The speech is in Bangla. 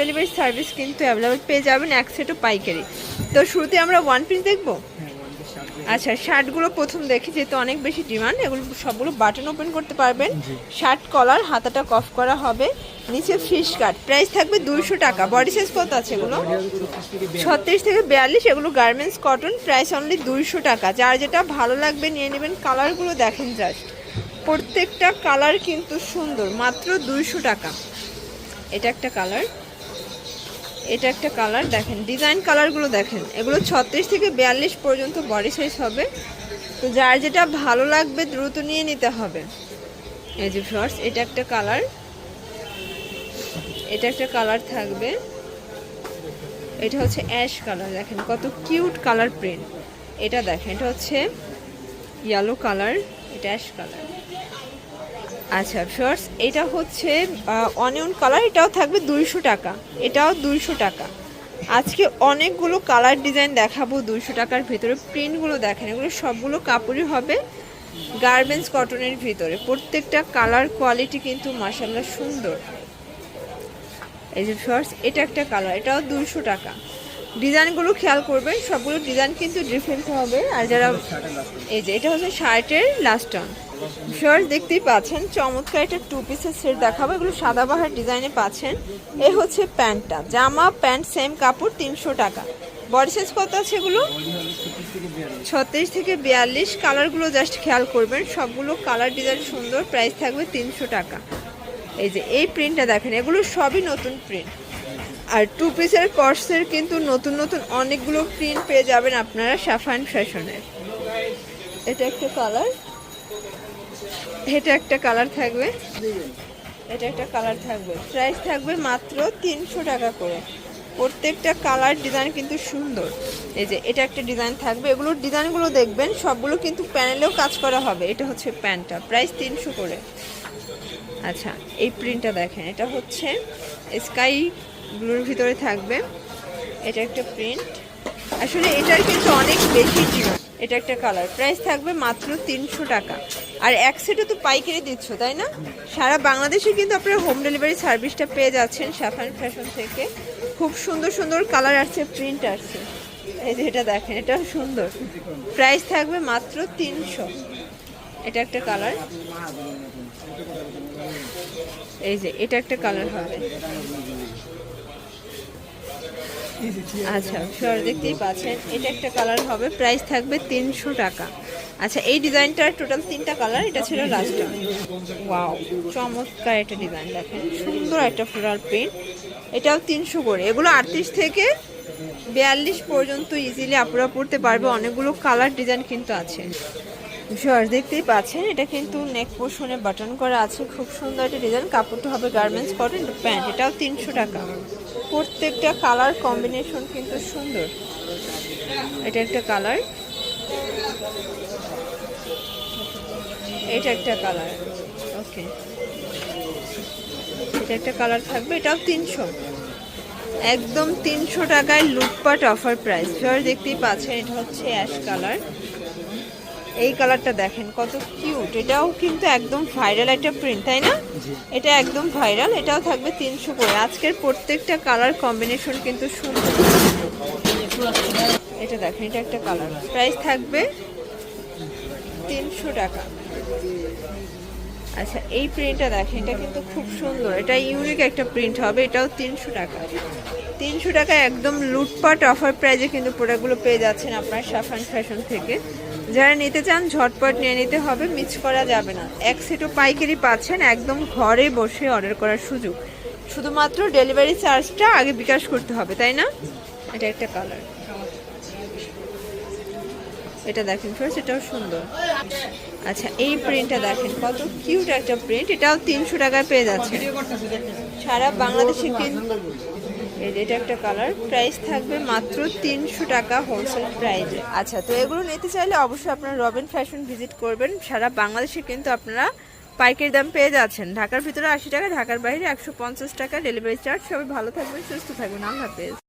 ডেলিভারি সার্ভিস কিন্তু অ্যাভেলেবল পেয়ে যাবেন এক সেটও পাইকারি। তো শুরুতে আমরা ওয়ান পিস দেখব? আচ্ছা শার্টগুলো প্রথম দেখি যেহেতু অনেক বেশি ডিমান্ড এগুলো সবগুলো বাটন ওপেন করতে পারবেন। শার্ট কলার হাতাটা কফ করা হবে। নিচে ফিশ কাট প্রাইস থাকবে দুইশো টাকা। বডি সাইজ কত আছে এগুলো? ছত্রিশ থেকে বিয়াল্লিশ। এগুলো গার্মেন্টস কটন প্রাইস অনলি দুইশো টাকা। যার যেটা ভালো লাগবে নিয়ে নেবেন। কালারগুলো দেখেন জাস্ট প্রত্যেকটা কালার কিন্তু সুন্দর। মাত্র দুইশো টাকা। এটা একটা কালার এটা একটা কালার দেখেন ডিজাইন কালারগুলো দেখেন। এগুলো ছত্রিশ থেকে বিয়াল্লিশ পর্যন্ত বডি সাইজ হবে। তো যার যেটা ভালো লাগবে দ্রুত নিয়ে নিতে হবে। এই যে ফ্রস এটা একটা কালার এটা একটা কালার থাকবে। এটা হচ্ছে অ্যাশ কালার দেখেন, কত কিউট কালার প্রিন্ট এটা দেখেন, এটা হচ্ছে ইয়েলো কালার এটা অ্যাশ কালার আচ্ছা শর্টস এটা হচ্ছে অনিয়ন কালার এটাও থাকবে দুইশো টাকা। এটাও দুইশো টাকা। আজকে অনেকগুলো কালার ডিজাইন দেখাবো দুইশো টাকার ভিতরে। প্রিন্টগুলো দেখেন, এগুলো সবগুলো কাপড়ই হবে গার্মেন্টস কটনের ভিতরে। প্রত্যেকটা কালার কোয়ালিটি কিন্তু মাসাল্লাহ সুন্দর। এই যে শর্টস এটা একটা কালার এটাও দুইশো টাকা। ডিজাইনগুলো খেয়াল করবেন, সবগুলো ডিজাইন কিন্তু ডিফারেন্ট হবে। আর যারা এই যে, এটা হচ্ছে শার্টের লাস্ট শর্ট দেখতেই পাচ্ছেন, চমৎকার একটা টু পিসের সেট দেখাবো, এগুলো সাদাবাহার ডিজাইনে পাচ্ছেন। এ হচ্ছে প্যান্টটা, জামা, প্যান্ট সেম কাপড়, তিনশো টাকা। বডি সাইজ কত আছে এগুলো? ছত্রিশ থেকে বিয়াল্লিশ। কালারগুলো জাস্ট খেয়াল করবেন, সবগুলো কালার ডিজাইন সুন্দর প্রাইস থাকবে তিনশো টাকা। এই যে, এই প্রিন্টটা দেখেন, এগুলো সবই নতুন প্রিন্ট আর টু পিসের কর্সের কিন্তু নতুন নতুন অনেকগুলো প্রিন্ট পেয়ে যাবেন আপনারা সাফান ফ্যাশনের এটা একটা কালার এটা একটা কালার থাকবে। এটা একটা কালার থাকবে। প্রাইস থাকবে মাত্র তিনশো টাকা করে। প্রত্যেকটা কালার ডিজাইন কিন্তু সুন্দর। এই যে, এটা একটা ডিজাইন থাকবে। এগুলোর ডিজাইনগুলো দেখবেন, সবগুলো কিন্তু প্যানেলেও কাজ করা হবে। এটা হচ্ছে প্যান্টটা। প্রাইস তিনশো করে। আচ্ছা এই প্রিন্টটা দেখেন। এটা হচ্ছে স্কাই ব্লুর ভিতরে থাকবে। এটা একটা প্রিন্ট। আসলে এটার কিন্তু অনেক বেশি ডিমান্ড এটা একটা কালার। প্রাইস থাকবে মাত্র তিনশো টাকা। আর এক সেটও তো পাইকারি দিচ্ছ, তাই না? সারা বাংলাদেশে কিন্তু আপনারা হোম ডেলিভারি সার্ভিসটা পেয়ে যাচ্ছেন সাফান ফ্যাশন থেকে। খুব সুন্দর সুন্দর কালার আসছে প্রিন্ট আসছে। এই যে এটা দেখেন এটা সুন্দর। প্রাইস থাকবে মাত্র তিনশো। এটা একটা কালার। এই যে, এটা একটা কালার হবে। আচ্ছা শিওর দেখতেই পাচ্ছেন, এটা একটা কালার হবে প্রাইস থাকবে তিনশো টাকা। আচ্ছা এই ডিজাইনটার টোটাল তিনটা কালার এটা ছিল লাস্ট ওয়াও চমৎকার একটা ডিজাইন দেখেন, সুন্দর একটা ফ্লোরাল প্রিন্ট এটাও তিনশো করে, এগুলো আটত্রিশ থেকে বিয়াল্লিশ পর্যন্ত ইজিলি আপনারা পড়তে পারবে, অনেকগুলো কালার ডিজাইন কিন্তু আছে। শর্ট দেখতেই পাচ্ছেন, এটা কিন্তু নেক পোর্শনে বাটন করা আছে, খুব সুন্দর একটা ডিজাইন কাপড়টা হবে গার্মেন্টস কটন প্যান্ট এটাও তিনশো টাকা। প্রত্যেকটা কালার কম্বিনেশন কিন্তু সুন্দর। এটা একটা কালার। এটা একটা কালার। ওকে। এটা একটা কালার থাকবে। এটাও তিনশো। একদম তিনশো টাকায় লুটপাট অফার প্রাইস। দেখতেই পাচ্ছেন, এটা হচ্ছে অ্যাশ কালার। এই কালারটা দেখেন কত কিউট এটাও কিন্তু একদম ভাইরাল একটা প্রিন্ট তাই না? এটা একদম ভাইরাল এটাও থাকবে তিনশো করে। আজকের প্রত্যেকটা কালার কম্বিনেশন কিন্তু সুন্দর। এটা দেখেন এটা একটা কালার প্রাইস থাকবে তিনশো টাকা। আচ্ছা এই প্রিন্টটা দেখেন এটা কিন্তু খুব সুন্দর। এটা ইউনিক একটা প্রিন্ট হবে এটাও তিনশো টাকা। তিনশো টাকা একদম লুটপাট অফার প্রাইজে কিন্তু প্রোডাক্টগুলো পেয়ে যাচ্ছেন আপনার সাফান ফ্যাশন থেকে। যারা নিতে চান, ঝটপট নিয়ে নিতে হবে, মিস করা যাবে না। এক সেটও পাইকারি পাচ্ছেন, একদম ঘরে বসে অর্ডার করার সুযোগ। শুধুমাত্র ডেলিভারি চার্জটা আগে বিকাশ করতে হবে, তাই না? এটা একটা কালার এটা দেখেন ফার্স্ট এটাও সুন্দর। আচ্ছা এই প্রিন্টটা দেখেন, কত কিউট একটা প্রিন্ট এটাও তিনশো টাকায় পেয়ে যাচ্ছে সারা বাংলাদেশে কিন্তু এই এটা একটা কালার প্রাইস থাকবে মাত্র তিনশো টাকা হোলসেল প্রাইসে আচ্ছা তো এগুলো নিতে চাইলে অবশ্যই আপনারা রবিন ফ্যাশন ভিজিট করবেন। সারা বাংলাদেশে কিন্তু আপনারা পাইকারি দাম পেয়ে যাচ্ছেন। ঢাকার ভিতরে আশি টাকা, ঢাকার বাইরে একশো পঞ্চাশ টাকা। ডেলিভারি চার্জ সবাই ভালো থাকবেন, সুস্থ থাকবেন। আল্লাহ হাফেজ।